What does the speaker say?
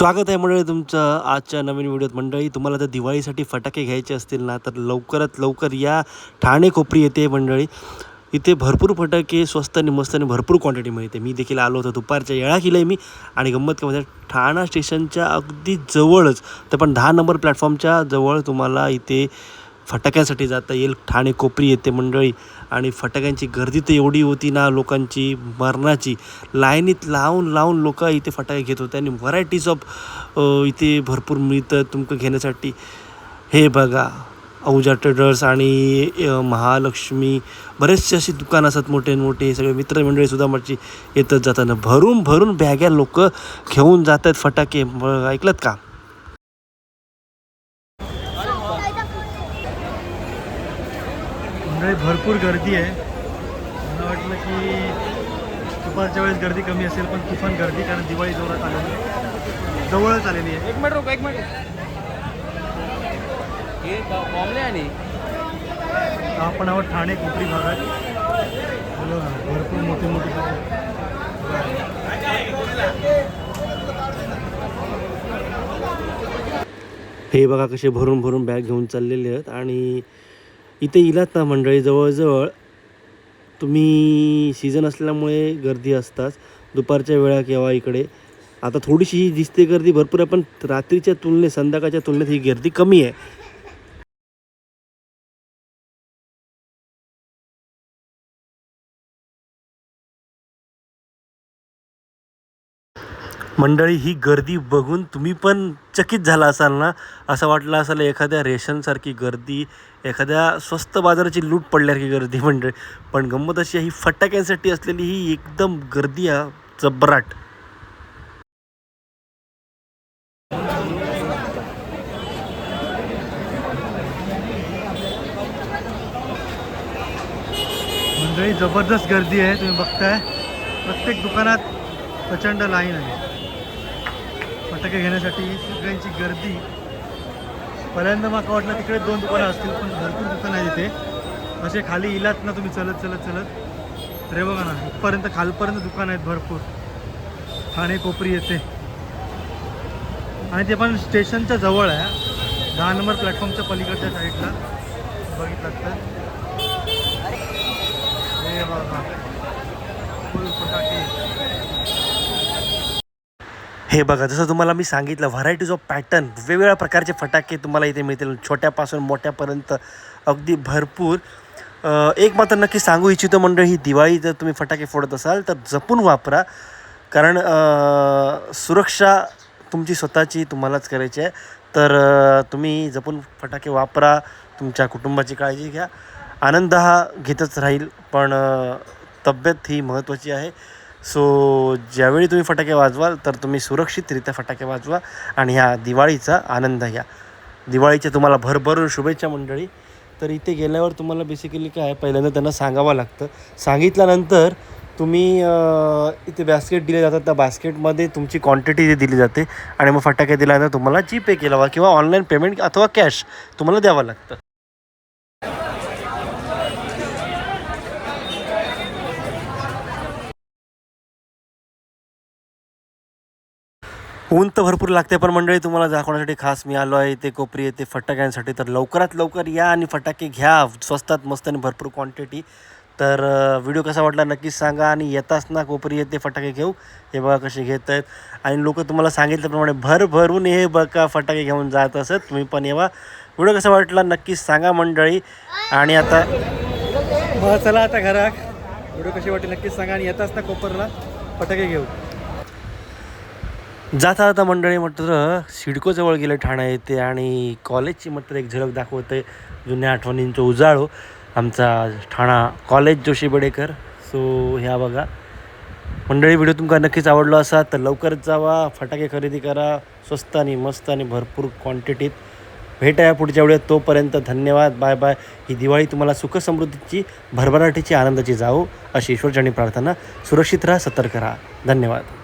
स्वागत आहे मंडळी तुमचं आजच्या नवीन व्हिडिओत. मंडळी तुम्हाला जर दिवाळीसाठी फटाके घ्यायचे असतील ना तर लवकरात लवकर या ठाणे कोपरी येते मंडळी इथे भरपूर फटाके स्वस्त आणि मस्त आणि भरपूर क्वांटिटी मिळते. मी देखील आलो होतो दुपारच्या येळा केलं आहे मी आणि गंमत काय म्हणजे ठाणा स्टेशनच्या अगदी जवळच तर पण दहा नंबर प्लॅटफॉर्मच्या जवळ तुम्हाला इथे फटाक्यांसाठी जाता येईल. ठाणे कोपरी येते मंडळी. आणि फटाक्यांची गर्दी तर एवढी होती ना लोकांची मरणाची. लाईनीत लावून लावून लोक इथे फटाके घेत होते. आणि व्हरायटीज ऑफ इथे भरपूर मिळतं तुमकं घेण्यासाठी. हे बघा अहुजा ट्रेडर्स आणि महालक्ष्मी. बरेचसे अशी दुकानं असतात मोठे मोठे. हे सगळे मित्रमंडळीसुद्धा माझी येतच जाताना. भरून भरून बॅग्या लोक घेऊन जात आहेत फटाके. म- ऐकलत का? मंडळी भरपूर गर्दी आहे. मला वाटलं की दुपारच्या वेळेस गर्दी कमी असेल पण तुफान गर्दी कारण दिवाळी जोरात आलेली आहे. जवळच आलेली आहे. एक मिनिट रुक एक मिनिट. हे बॉम्बले आणि? आपण आहोत ठाणे कोपरी भागात. बघा, भरपूर मोठी मोठी हे बघा कसे भरून भरून बॅग घेऊन चाललेले आहेत आणि इथे इलात ना मंडळी जवळजवळ तुम्ही सीझन असल्यामुळे गर्दी असताच. दुपारच्या वेळा केव्हा इकडे. आता थोडीशी ही दिसते गर्दी भरपूर आहे पण रात्रीच्या तुलनेत संध्याकाळच्या तुलनेत ही गर्दी कमी आहे. मंडळी ही गर्दी बघून तुम्ही पण चकित झाला असाल ना? असं वाटलं असाल एखाद्या रेशनसारखी गर्दी एखाद्या स्वस्त बाजाराची लूट पडल्यासारखी गर्दी मंडळी. पण गंमत अशी ही फटाक्यांसाठी असलेली ही एकदम गर्दी हा जबराट मंडळी जबरदस्त गर्दी आहे तुम्ही बघताय. प्रत्येक दुकानात प्रचंड लाईन आहे. फटाके घेण्यासाठी सगळ्यांची गर्दी. पहिल्यांदा मला वाटलं तिकडे दोन दुकानं असतील पण भरपूर दुकानं आहेत तिथे असे खाली इलात ना तुम्ही चलत चलत चलत. रे बघा ना इथपर्यंत खालपर्यंत दुकानं आहेत भरपूर. ठाणे कोपरी येते आणि ते पण स्टेशनच्या जवळ आहे. दहा नंबर प्लॅटफॉर्मच्या पलीकडच्या साईडला. बघितलं तर हे बघा. फुल फटाके. हे बघा जसं तुम्हाला मी सांगितलं व्हरायटीज ऑफ पॅटर्न वेगवेगळ्या प्रकारचे फटाके तुम्हाला इथे मिळतील. छोट्यापासून मोठ्यापर्यंत अगदी भरपूर. एक मात्र नक्की सांगू इच्छितो मंडळी ही दिवाळी जर तुम्ही फटाके फोडत असाल तर जपून वापरा. कारण सुरक्षा तुमची स्वतःची तुम्हालाच करायची आहे. तर तुम्ही जपून फटाके वापरा तुमच्या कुटुंबाची काळजी घ्या. आनंद हा घेतच राहील पण तब्येत ही महत्त्वाची आहे. सो ज्यावेळी तुम्ही फटाके वाजवाल तर तुम्ही सुरक्षितरित्या फटाके वाजवा आणि ह्या दिवाळीचा आनंद घ्या. दिवाळीच्या तुम्हाला भरभरून शुभेच्छा मंडळी. तर इथे गेल्यावर तुम्हाला बेसिकली काय पहिल्यांदा त्यांना सांगावं लागतं. सांगितल्यानंतर तुम्ही इथे बॅस्केट दिले जातात. त्या बास्केटमध्ये तुमची क्वांटिटी इथे दिली जाते आणि मग फटाके दिल्यानंतर तुम्हाला जी पे केला किंवा ऑनलाईन पेमेंट अथवा कॅश तुम्हाला द्यावं लागतं. ऊन तर भरपूर लागते पण मंडळी तुम्हाला दाखवण्यासाठी खास मी आलो आहे. ते कोपरी येते फटाक्यांसाठी. तर लवकरात लवकर या आणि फटाके घ्या. स्वस्तात मस्त आणि भरपूर क्वांटिटी तर व्हिडिओ कसा वाटला नक्कीच सांगा आणि येताच ना कोपरी येते फटाके घेऊ. हे बघा कसे घेत आहेत आणि लोक तुम्हाला सांगितल्याप्रमाणे भर भरून हे बघा फटाके घेऊन जात असत. तुम्ही पण येवा. व्हिडिओ कसा वाटला नक्कीच सांगा मंडळी. आणि आता चला आता घरात. व्हिडिओ कशी वाटली नक्कीच सांगा आणि येताच ना कोपरला फटाके घेऊ. जाता जाता मंडळी म्हटलं सिडकोजवळ गेलं ठाणा येते आणि कॉलेजची म्हटलं एक झलक दाखवते जुन्या आठवणींचं उजाळो. आमचा ठाणा कॉलेज जोशी बेडेकर. सो ह्या बघा. मंडळी व्हिडिओ तुमका नक्कीच आवडलो असा तर लवकरच जावा. फटाके खरेदी करा. स्वस्त आणि मस्त आणि भरपूर क्वांटिटीत भेटाया पुढच्या वेळेत. तोपर्यंत धन्यवाद. बाय बाय ही दिवाळी तुम्हाला सुखसमृद्धीची भरभराटीची आनंदाची जावो अशी ईश्वरचरणी प्रार्थना. सुरक्षित राहा सतर्क राहा. धन्यवाद.